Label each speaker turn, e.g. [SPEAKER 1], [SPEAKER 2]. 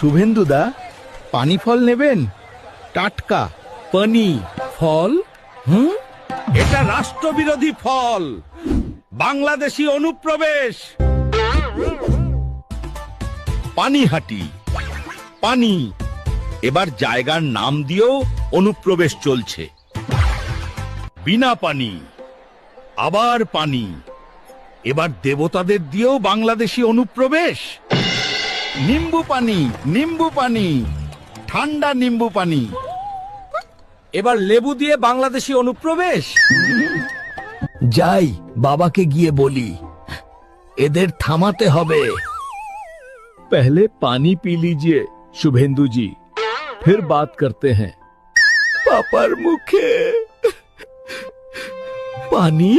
[SPEAKER 1] শুভেন্দুদা পানি ফল নেবেন? টাটকা।
[SPEAKER 2] পানি ফল? হুম? এটা রাষ্ট্রবিরোধী ফল। বাংলাদেশি অনুপ্রবেশ। পানিহাটি পানি। এবার জায়গার নাম দিয়েও অনুপ্রবেশ চলছে। বিনা পানি। আবার পানি। এবার দেবতাদের দিয়েও বাংলাদেশি অনুপ্রবেশ।
[SPEAKER 1] নিম্বু পানি নিম্বু পানি ঠান্ডা নিম্বু পানি
[SPEAKER 2] এবার লেবু দিয়ে বাংলাদেশি অনুপ্রবেশ
[SPEAKER 3] যাই বাবাকে গিয়ে বলি এদের থামাতে হবে
[SPEAKER 1] पहले पानी पी लीजिए शुभेंदु जी फिर बात करते हैं
[SPEAKER 3] পাপার মুখে পানি